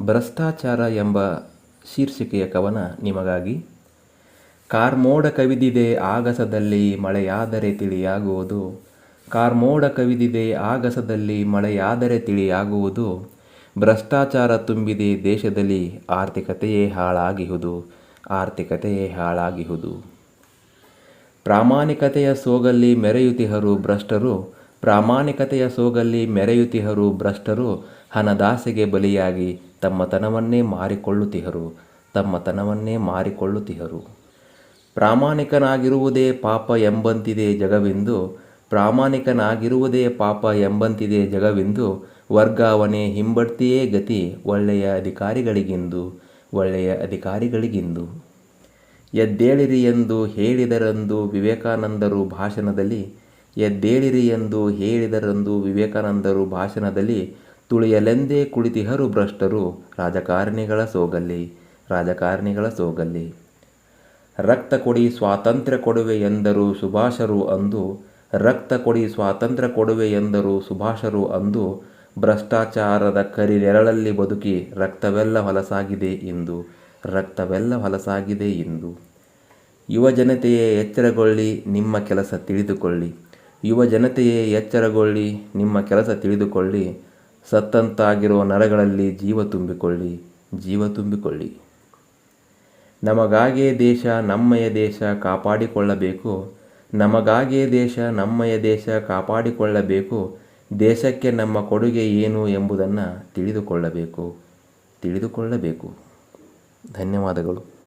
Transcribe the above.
ಭ್ರಷ್ಟಾಚಾರ ಎಂಬ ಶೀರ್ಷಿಕೆಯ ಕವನ ನಿಮಗಾಗಿ. ಕಾರ್ಮೋಡ ಕವಿದಿದೆ ಆಗಸದಲ್ಲಿ ಮಳೆಯಾದರೆ ತಿಳಿಯಾಗುವುದು. ಕಾರ್ಮೋಡ ಕವಿದಿದೆ ಆಗಸದಲ್ಲಿ ಮಳೆಯಾದರೆ ತಿಳಿಯಾಗುವುದು. ಭ್ರಷ್ಟಾಚಾರ ತುಂಬಿದೆ ದೇಶದಲ್ಲಿ ಆರ್ಥಿಕತೆಯೇ ಹಾಳಾಗಿಹುದು. ಆರ್ಥಿಕತೆಯೇ ಹಾಳಾಗಿಹುದು. ಪ್ರಾಮಾಣಿಕತೆಯ ಸೋಗಲ್ಲಿ ಮೆರೆಯುತಿಹರು ಭ್ರಷ್ಟರು. ಪ್ರಾಮಾಣಿಕತೆಯ ಸೋಗಲ್ಲಿ ಮೆರೆಯುತಿಹರು ಭ್ರಷ್ಟರು ಹಣದಾಸೆಗೆ ಬಲಿಯಾಗಿ ತಮ್ಮತನವನ್ನೇ ಮಾರಿಕೊಳ್ಳುತ್ತಿಹರು ತಮ್ಮತನವನ್ನೇ ಮಾರಿಕೊಳ್ಳುತ್ತಿಹರು. ಪ್ರಾಮಾಣಿಕನಾಗಿರುವುದೇ ಪಾಪ ಎಂಬಂತಿದೆ ಜಗವೆಂದು, ಪ್ರಾಮಾಣಿಕನಾಗಿರುವುದೇ ಪಾಪ ಎಂಬಂತಿದೆ ಜಗವೆಂದು, ವರ್ಗಾವಣೆ ಹಿಂಬಡ್ತಿಯೇ ಗತಿ ಒಳ್ಳೆಯ ಅಧಿಕಾರಿಗಳಿಗೆಂದು ಒಳ್ಳೆಯ ಅಧಿಕಾರಿಗಳಿಗೆಂದು. ಎದ್ದೇಳಿರಿ ಎಂದು ಹೇಳಿದರೆಂದು ವಿವೇಕಾನಂದರು ಭಾಷಣದಲ್ಲಿ, ಎದ್ದೇಳಿರಿ ಎಂದು ಹೇಳಿದರೆಂದು ವಿವೇಕಾನಂದರು ಭಾಷಣದಲ್ಲಿ ತುಳಿಯಲೆಂದೇ ಕುಳಿತಿಹರು ಭ್ರಷ್ಟರು, ರಾಜಕಾರಣಿಗಳ ಸೋಗಲ್ಲಿ ರಾಜಕಾರಣಿಗಳ ಸೋಗಲ್ಲಿ. ರಕ್ತ ಕೊಡಿ ಸ್ವಾತಂತ್ರ್ಯ ಕೊಡುವೆ ಎಂದರು ಸುಭಾಷರು ಅಂದು, ರಕ್ತ ಕೊಡಿ ಸ್ವಾತಂತ್ರ್ಯ ಕೊಡುವೆ ಎಂದರು ಸುಭಾಷರು ಅಂದು, ಭ್ರಷ್ಟಾಚಾರದ ಕರಿ ನೆರಳಲ್ಲಿ ಬದುಕಿ ರಕ್ತವೆಲ್ಲ ಹೊಲಸಾಗಿದೆ ಇಂದು, ರಕ್ತವೆಲ್ಲ ಹೊಲಸಾಗಿದೆ ಇಂದು. ಯುವ ಜನತೆಯೇ ಎಚ್ಚರಗೊಳ್ಳಿ, ನಿಮ್ಮ ಕೆಲಸ ತಿಳಿದುಕೊಳ್ಳಿ. ಯುವ ಜನತೆಯೇ ಎಚ್ಚರಗೊಳ್ಳಿ, ನಿಮ್ಮ ಕೆಲಸ ತಿಳಿದುಕೊಳ್ಳಿ. ಸತ್ತಂತಾಗಿರೋ ನರಗಳಲ್ಲಿ ಜೀವ ತುಂಬಿಕೊಳ್ಳಿ ಜೀವ ತುಂಬಿಕೊಳ್ಳಿ. ನಮಗಾಗೇ ದೇಶ ನಮ್ಮಯ ದೇಶ ಕಾಪಾಡಿಕೊಳ್ಳಬೇಕು ನಮಗಾಗೇ ದೇಶ ನಮ್ಮಯ ದೇಶ ಕಾಪಾಡಿಕೊಳ್ಳಬೇಕು, ದೇಶಕ್ಕೆ ನಮ್ಮ ಕೊಡುಗೆ ಏನು ಎಂಬುದನ್ನು ತಿಳಿದುಕೊಳ್ಳಬೇಕು ತಿಳಿದುಕೊಳ್ಳಬೇಕು. ಧನ್ಯವಾದಗಳು.